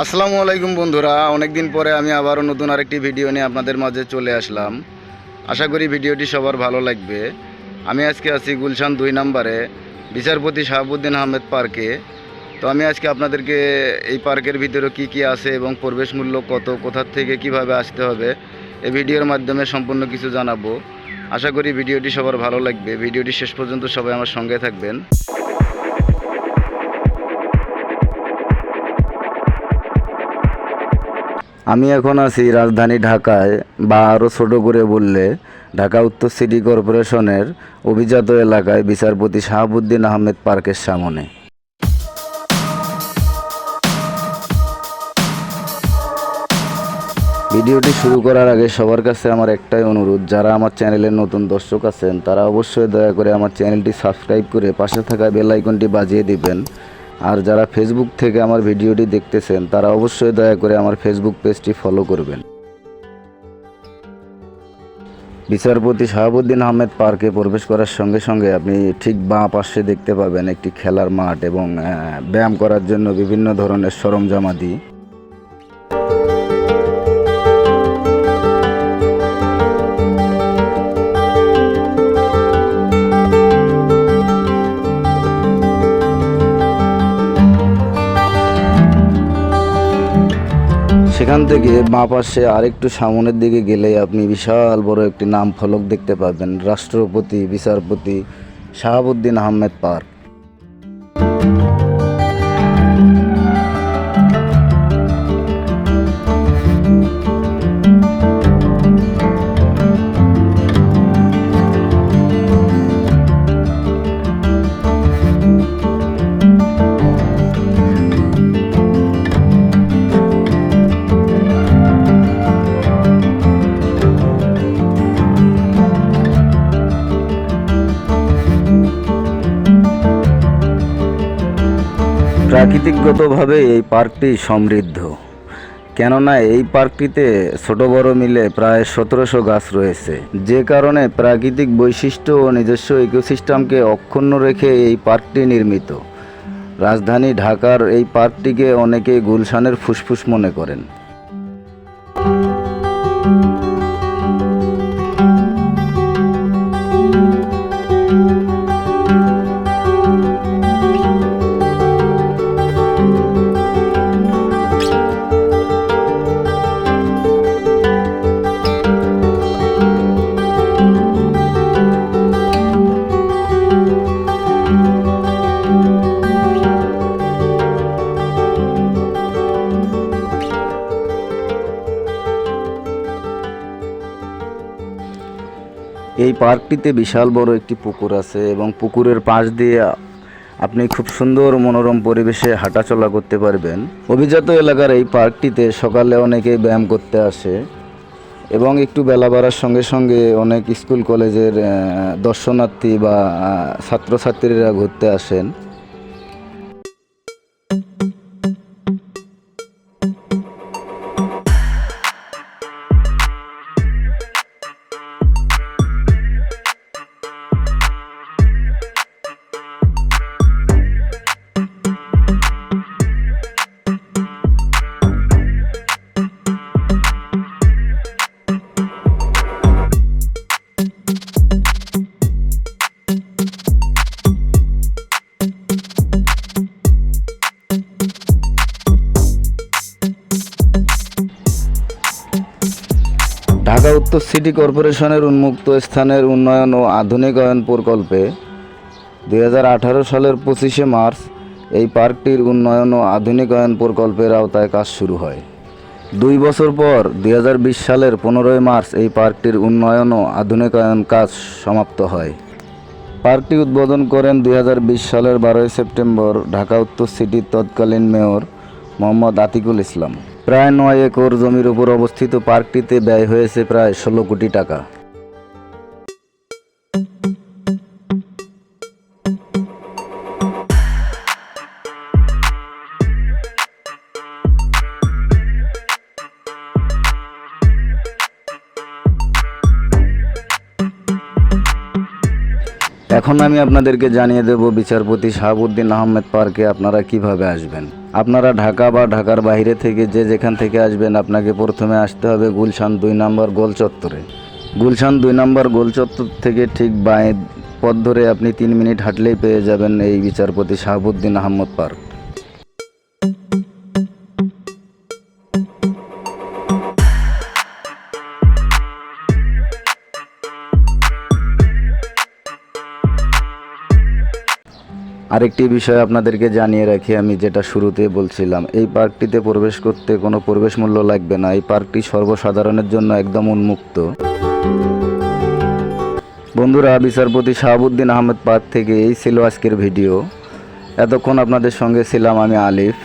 আসসালামু আলাইকুম বন্ধুরা, অনেকদিন পরে আমি আবারও নতুন আরেকটি ভিডিও নিয়ে আপনাদের মাঝে চলে আসলাম। আশা করি ভিডিওটি সবার ভালো লাগবে। আমি আজকে আছি গুলশান দুই নম্বরে, বিচারপতি শাহাবুদ্দিন আহমেদ পার্কে। তো আমি আজকে আপনাদেরকে এই পার্কের ভিতরে কি কি আছে এবং প্রবেশ মূল্য কত কোথার থেকে কীভাবে আসতে হবে এই ভিডিওর মাধ্যমে সম্পূর্ণ কিছু জানাব। আশা করি ভিডিওটি সবার ভালো লাগবে। ভিডিওটি শেষ পর্যন্ত সবাই আমার সঙ্গে থাকবেন। আমি এখন আছি রাজধানী ঢাকায়, বা আরও ছোটো করে বললে, ঢাকা উত্তর সিটি কর্পোরেশনের অভিজাত এলাকায় বিচারপতি শাহাবুদ্দিন আহমেদ পার্কের সামনে। ভিডিওটি শুরু করার আগে সবার কাছে আমার একটাই অনুরোধ, যারা আমার চ্যানেলের নতুন দর্শক আছেন, তারা অবশ্যই দয়া করে আমার চ্যানেলটি সাবস্ক্রাইব করে পাশে থাকা বেল আইকনটি বাজিয়ে দিবেন আর যারা ফেসবুক থেকে আমার ভিডিওটি দেখতেছেন, তারা অবশ্যই দয়া করে আমার ফেসবুক পেজটি ফলো করবেন। বিচারপতি শাহাবুদ্দিন আহমেদ পার্কে প্রবেশ করার সঙ্গে সঙ্গে আপনি ঠিক বাঁ পাশে দেখতে পাবেন একটি খেলার মাঠ এবং ব্যায়াম করার জন্য বিভিন্ন ধরনের সরঞ্জামাদি সেখান থেকে বাঁ পাশে আরেকটু সামনের দিকে গেলে আপনি বিশাল বড় একটি নাম ফলক দেখতে পাবেন, রাষ্ট্রপতি, বিচারপতি শাহাবুদ্দিন আহমেদ পার্ক। প্রাকৃতিকগতভাবে এই পার্কটি সমৃদ্ধ। কেননা এই পার্কটিতে ছোট বড় মিলে প্রায় সতেরোশো গাছ রয়েছে। যে কারণে প্রাকৃতিক বৈশিষ্ট্য ও নিজস্ব ইকোসিস্টেমকে অক্ষুণ্ণ রেখে এই পার্কটি নির্মিত। রাজধানী ঢাকার এই পার্কটিকে অনেকেই গুলশানের ফুসফুস মনে করেন। এই পার্কটিতে বিশাল বড় একটি পুকুর আছে এবং পুকুরের পাশ দিয়ে আপনি খুব সুন্দর মনোরম পরিবেশে হাঁটাচলা করতে পারবেন। অভিজাত এলাকার এই পার্কটিতে সকালে অনেকেই ব্যায়াম করতে আসে এবং একটু বেলা বাড়ার সঙ্গে সঙ্গে অনেক স্কুল, কলেজের দর্শনার্থী বা ছাত্রছাত্রীরা ঘুরতে আসেন। ঢাকা উত্তর সিটি কর্পোরেশনের উন্মুক্ত স্থানের উন্নয়ন ও আধুনিকায়ন প্রকল্পে দুই হাজার আঠারো সালের পঁচিশে মার্চ এই পার্কটির উন্নয়ন ও আধুনিকায়ন প্রকল্পের আওতায় কাজ শুরু হয়। দুই বছর পর দু হাজার বিশ সালের পনেরোই মার্চ এই পার্কটির উন্নয়ন ও আধুনিকায়ন কাজ সমাপ্ত হয়। পার্কটি উদ্বোধন করেন দুই হাজার বিশ সালের বারোই সেপ্টেম্বর ঢাকা উত্তর সিটির তৎকালীন মেয়র মোহাম্মদ আতিকুল ইসলাম। প্রায় নয় একর জমির উপর অবস্থিত পার্কটিতে ব্যয় হয়েছে প্রায় ষোলো কোটি টাকা। এখন আমি আপনাদেরকে জানিয়ে দেব, বিচারপতি শাহাবুদ্দিন আহমেদ পার্কে আপনারা কীভাবে আসবেন? আপনারা ঢাকা বা ঢাকার বাইরে থেকে যে যেখান থেকে আসবেন, আপনাকে প্রথমে আসতে হবে গুলশান দুই নম্বর গোল চত্বরে। গুলশান দুই নম্বর গোল চত্বর থেকে ঠিক বাঁয়ে পথ ধরে আপনি তিন মিনিট হাঁটলেই পেয়ে যাবেন এই বিচারপতি শাহাবুদ্দিন আহমদ পার্ক। আরেকটি বিষয় আপনাদেরকে জানিয়ে রাখি, আমি যেটা শুরুতে বলছিলাম, এই পার্কটিতে প্রবেশ করতে কোনো প্রবেশ মূল্য লাগবে না। এই পার্কটি সর্বসাধারণের জন্য একদম উন্মুক্ত। বন্ধুরা, বিচারপতি শাহাবুদ্দিন আহমেদ পার্ক থেকে এই ছিল আজকের ভিডিও। এতক্ষণ আপনাদের সঙ্গে ছিলাম আমি আলিফ।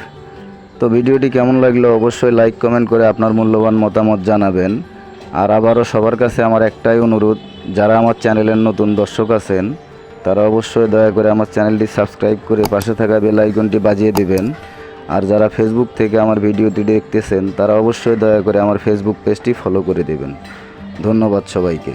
তো ভিডিওটি কেমন লাগল অবশ্যই লাইক, কমেন্ট করে আপনার মূল্যবান মতামত জানাবেন। আর আবারও সবার কাছে আমার একটাই অনুরোধ, যারা আমার চ্যানেলের নতুন দর্শক আছেন তারা অবশ্যই দয়া করে আমার চ্যানেলটি সাবস্ক্রাইব করে পাশে থাকা বেল আইকনটি বাজিয়ে দিবেন। আর যারা ফেসবুক থেকে আমার ভিডিওটি দেখতেছেন, তারা অবশ্যই দয়া করে আমার ফেসবুক পেজটি ফলো করে দেবেন। ধন্যবাদ সবাইকে।